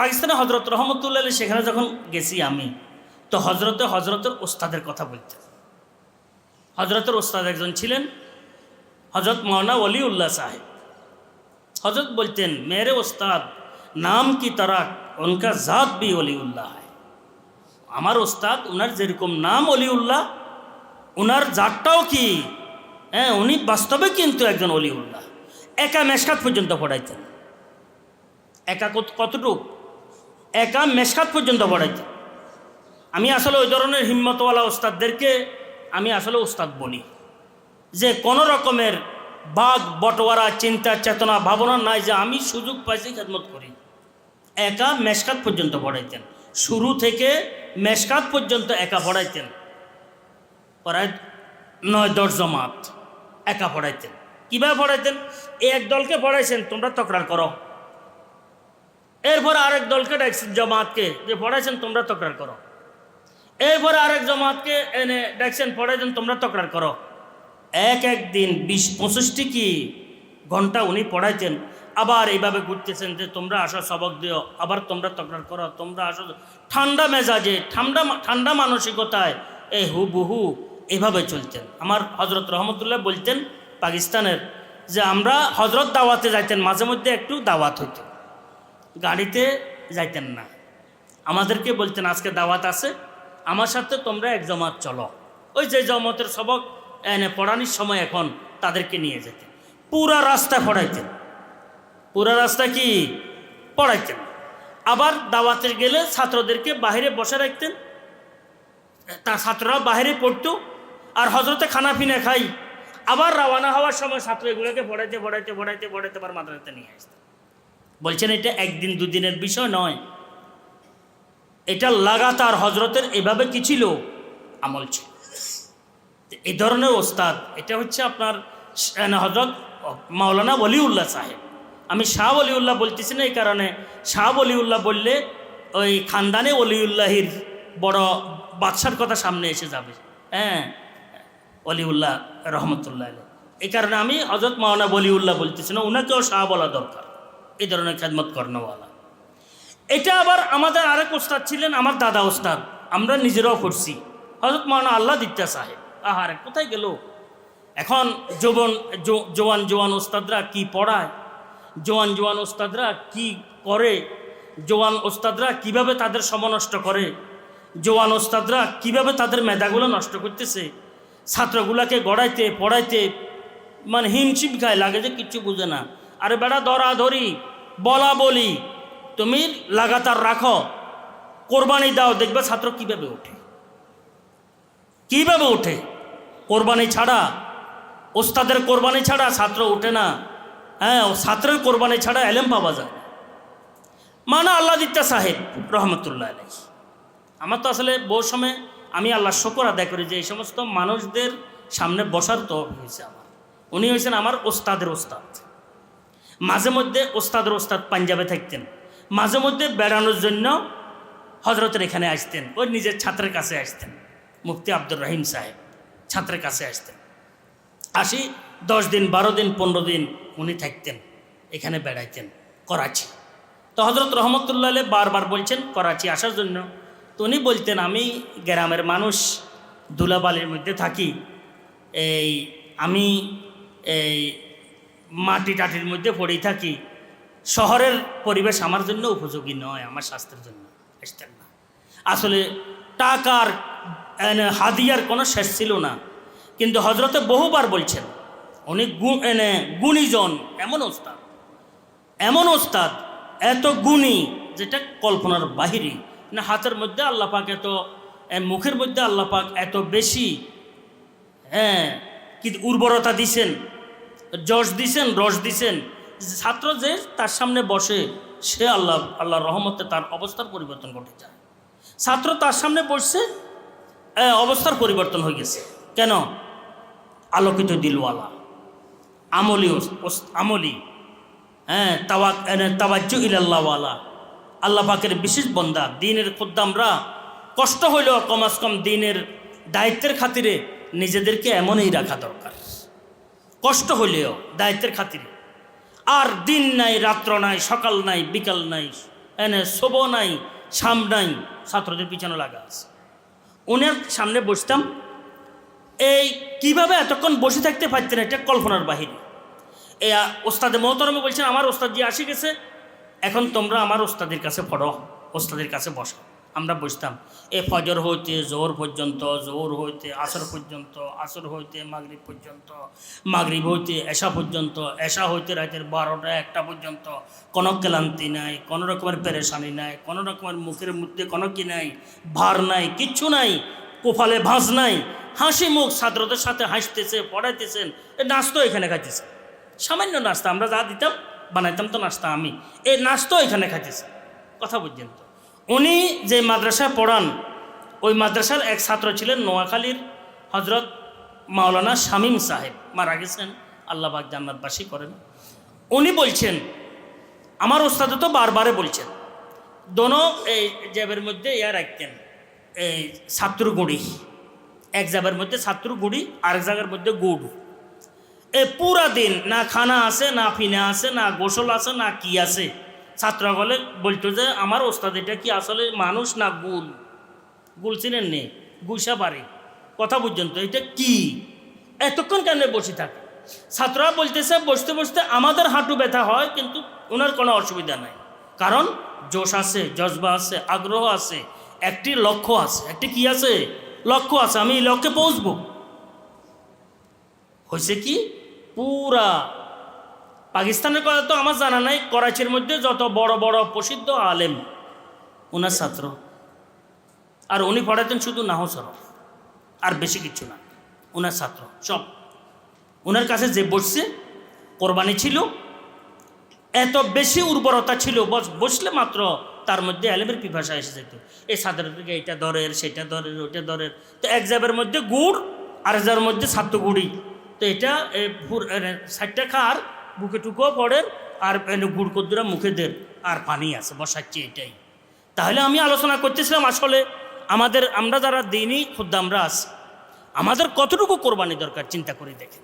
পাকিস্তানে হজরত রহমতুল্লাহ সেখানে যখন গেছি আমি, তো হজরতে হজরতের ওস্তাদের কথা বলতেন হজরতের ওস্তাদ একজন ছিলেন হজরত মৌলানা ওলিউল্লাহ সাহেব। হজরত বলতেন, মেরে ওস্তাদ, নাম কি তারা উনকা জাত বি অলিউল্লাহ হয় আমার ওস্তাদ ওনার যেরকম নাম অলিউল্লাহ ওনার জাতটাও কি? হ্যাঁ উনি বাস্তবে কিন্তু একজন অলিউল্লাহ একা মেশকাত পর্যন্ত পড়াইতেন। একা কত- কতটুক? একা মেশকাত পর্যন্ত পড়াইতেন আমি আসলে ওই ধরনের হিম্মতওয়ালা ওস্তাদদেরকে আমি আসলে ওস্তাদ বলি। যে কোনো রকমের বাঘ বটোয়ারা চিন্তা, চেতনা, ভাবনা নাই যে আমি সুযোগ পাইছি খেদমত করি। একা মেশকাত পর্যন্ত পড়াইতেন। শুরু থেকে মেশকাত পর্যন্ত একা পড়াইতেন। পড়ায় নয়, দশ জমাত একা পড়াইতেন। কীভাবে পড়াইতেন? এক দলকে পড়াইছেন, তোমরা তকরার করো। এরপরে আরেক দলকে ডাকছেন জমাতকে, যে পড়াইছেন তোমরা তকরার করো। এরপর আরেক জমাতকে এনে ডাকছেন, পড়াইছেন তোমরা তকরার করো। এক এক দিন বিশ পঁচিশটি কি ঘণ্টা উনি পড়াইতেন আবার এইভাবে ঘুরতেছেন যে তোমরা আসো সবক দিও, আবার তোমরা তকরার করো, তোমরা আসো। ঠান্ডা মেজাজে, ঠান্ডা ঠান্ডা মানসিকতায় এই হু বহু এইভাবে চলতেন আমার হজরত রহমতুল্লাহ বলতেন পাকিস্তানের যে আমরা হজরত দাওয়াতে যাইতেন, মাঝে মধ্যে একটু দাওয়াত হইতো। গাড়িতে যাইতেন না। আমাদেরকে বলতেন, আজকে দাওয়াত আছে, আমার সাথে তোমরা এক জমাত চলো। ওই যে জমাতের সবক, এনে পড়ানির সময় এখন তাদেরকে নিয়ে যেতেন। পুরা রাস্তা পড়াইতেন। পুরা রাস্তা কি? পড়াইতেন। আবার দাওয়াতে গেলে ছাত্রদেরকে বাইরে বসে রাখতেন। তার ছাত্ররা বাইরে পড়তো, আর হজরতে খানা পিনা খাই। আবার রওয়ানা হওয়ার সময় ছাত্র এগুলোকে পড়াইতে পড়াইতে পড়াইতে পড়াইতে আবার মাদ্রাসাতে নিয়ে আসতেন। বলছেন এটা একদিন দুদিনের বিষয় নয়। এটা লাগাতার হজরতের এভাবে কি ছিল আমল ছিল। এই ধরনের ওস্তাদ, এটা হচ্ছে আপনার হজরত মাওলানা ওলিউল্লাহ সাহেব। আমি শাহ অলিউল্লাহ বলতেছি না এই কারণে, শাহ অলিউল্লাহ বললে ওই খানদানে অলিউল্লাহির বড় বাদশার কথা সামনে এসে যাবে। হ্যাঁ অলিউল্লাহ রহমতুল্লাহ। এই কারণে আমি হজরত মাওলানা বলিউল্লাহ বলতেছি না ওনাকেও শাহ বলা দরকার। এই ধরনের খেদমত কর্ণওয়ালা এটা আবার আমাদের আরেক ওস্তাদ ছিলেন, আমার দাদা ওস্তাদ। আমরা নিজেরাও করছি। হজরত মাওলানা আল্লাহ দিত্যা সাহেব আহারে কোথায় গেল? এখন যৌবন জোয়ান জোয়ান ওস্তাদরা কি পড়ায়? জোয়ান জোয়ান ওস্তাদরা কি করে? জোয়ান ওস্তাদরা কীভাবে তাদের সমনষ্ট করে? জোয়ান ওস্তাদরা কীভাবে তাদের মেধাগুলো নষ্ট করতেছে? ছাত্রগুলাকে গড়াইতে, পড়াইতে মানে হিমশিম খায়, লাগে যে কিচ্ছু বুঝে না। আরে বেড়া, ধরাধরি। বলা বলি, তুমি লাগাতার রাখো। কোরবানি দাও, দেখবে ছাত্র কীভাবে ওঠে। কীভাবে ওঠে? কোরবানি ছাড়া, ওস্তাদের কোরবানি ছাড়া ছাত্র ওঠে না। হ্যাঁ ছাত্রের কোরবানি ছাড়া এলেম পাওয়া যায় মানা আল্লাহ দিত্যা সাহেব, রহমতুল্লাহ আলাই আমার তো আসলে বহু সময় আমি আল্লাহ শকর আদায় করি যে এই সমস্ত মানুষদের সামনে বসার তো হয়েছে আমার। উনি হয়েছেন আমার ওস্তাদের ওস্তাদ। মাঝে মধ্যে ওস্তাদের ওস্তাদ পাঞ্জাবে থাকতেন। মাঝে মধ্যে বেড়ানোর জন্য হজরতের এখানে আসতেন। ওই নিজের ছাত্রের কাছে আসতেন, মুফতি আব্দুর রহিম সাহেব ছাত্রের কাছে আসতেন। আসি, দশ দিন, বারো দিন, পনেরো দিন উনি থাকতেন, এখানে বেড়াইতেন করাচি। তো হজরত রহমতুল্লাহ বারবার বলছেন, করাচি আসার জন্য। তো উনি বলতেন, আমি গ্রামের মানুষ, দুলাবালির মধ্যে থাকি। এই, আমি এই মাটি টাটির মধ্যে পড়েই থাকি। শহরের পরিবেশ আমার জন্য উপযোগী নয়, আমার স্বাস্থ্যের জন্য। আসতেন না আসলে টাকার হাদিয়ার কোনো শেষ ছিল না। কিন্তু হজরতে বহুবার বলছেন, অনেক গু- এনে, গুণীজন, এমন ওস্তাদ এমন ওস্তাদ, এত গুণী, যেটা কল্পনার বাহিরে। না, হাতের মধ্যে আল্লাহ পাক এত মুখের মধ্যে আল্লাহ পাক এত বেশি হ্যাঁ কি উর্বরতা দিছেন। যশ দিছেন, রস দিছেন। ছাত্র যে তার সামনে বসে, সে আল্লাহ আল্লাহ রহমতে তার অবস্থার পরিবর্তন ঘটে যায়। ছাত্র তার সামনে বসছে অবস্থার পরিবর্তন হয়ে গেছে। কেন? আলোকিত দিলওয়ালা। আমলি আমলি। হ্যাঁ তাওয়া তাওয়াজ্জু ইলাল্লাহওয়ালা। আল্লাহ পাকের বিশেষ বন্দা, দিনের খুদ্দামরা। কষ্ট হইলেও কমাস কম দিনের দায়িত্বের খাতিরে নিজেদেরকে এমনই রাখা দরকার। কষ্ট হলেও দায়িত্বের খাতিরে। আর দিন নাই, রাত্র নাই, সকাল নাই, বিকাল নাই, এনে শোভ নাই সাম নাই, ছাত্রদের পিছনে লাগা আছে। ওনার সামনে বসতাম, এই কীভাবে এতক্ষণ বসে থাকতে পারতেন এটা কল্পনার বাহিরে? এ ওস্তাদে মহতরমে বলছেন, আমার ওস্তাদ যে আসি গেছে, এখন তোমরা আমার ওস্তাদের কাছে পড়ো, ওস্তাদের কাছে বসো। আমরা বুঝতাম। এ ফজর হইতে জোর পর্যন্ত জোর হইতে আসর পর্যন্ত, আসর হইতে মাগরিব পর্যন্ত, মাগরিব হইতে এশা পর্যন্ত, এশা হইতে রাতের বারোটা একটা পর্যন্ত। কোনো ক্লান্তি নাই, কোনো রকমের পেরেশানি নাই, কোনো রকমের মুখের মধ্যে কোনো কি নাই, ভার নাই, কিচ্ছু নাই কোফালে ভাঁজ নাই, হাসি মুখ ছাত্রদের সাথে হাসতেছে পড়াইতেছেন, এ নাস্তো এখানে খাইতেছে। সামান্য নাস্তা, আমরা যা দিতাম, বানাইতাম তো নাস্তা আমি। এই নাস্তো এখানে খাইতেছে। কথা বুঝছেন তো? উনি যে মাদ্রাসায় পড়ান, ওই মাদ্রাসার এক ছাত্র ছিলেন নোয়াখালীর হজরত মাওলানা শামীম সাহেব। মারা গেছেন আল্লাহবাক জান্নাতবাসী করেন। উনি বলছেন, আমার ওস্তাদ তো বারবারে বলছেন, দোনো এই জ্যাবের মধ্যে ইয়া রাখতেন, এই ছাত্রগুড়ি এক জায়গার মধ্যে ছাত্র গুঁড়ি, আরেক জায়গার মধ্যে গুড়। এ পুরা দিন না খানা আছে, না পিনা আছে, না গোসল আছে, না কি আছে। ছাত্রগলে বলতো যে, আমার ওস্তাদ এটা কি আসলে মানুষ না গুল? গুল চিনেন নে গুসা পারে। কথা বুঝছেন তো এটা কি? এতক্ষণ কেন বসে থাকে? ছাত্ররা বলতেছে, বসতে বসতে আমাদের হাঁটু ব্যথা হয়, কিন্তু ওনার কোনো অসুবিধা নাই। কারণ জোশ আছে, জজবা আছে, আগ্রহ আছে, একটি লক্ষ্য আছে। একটি কি আছে? লক্ষ্য আছে, আমি এই লক্ষ্যে পৌঁছবো। হয়েছে কি? পুরা পাকিস্তানের কথা তো আমার জানা নাই, করাচির মধ্যে যত বড় বড় প্রসিদ্ধ আলেম, ওনার ছাত্র। আর উনি পড়াতেন শুধু নাহ সরফ, আর বেশি কিছু না, ওনার ছাত্র, সব। ওনার কাছে যে বসছে, কোরবানি ছিল, এত বেশি উর্বরতা ছিল, বস, বসলে মাত্র তার মধ্যে আলেমের পিপাসা এসে যেত। এই সাধারণ থেকে এইটা দরের সেটা দরের ওইটা দরের তো এক জাবের মধ্যে গুড় আর জাবের মধ্যে ছাত্র গুড়ি। তো এটা ষাটটা খার বুকে টুকুও পড়ের আর গুড় কদ্দুরা মুখে দেন, আর পানি আছে, বসাচ্ছি এটাই। তাহলে আমি আলোচনা করতেছিলাম আসলে, আমাদের আমরা যারা দিনই খুদ্ আমরা আছি, আমাদের কতটুকু কোরবানি দরকার, চিন্তা করে দেখেন।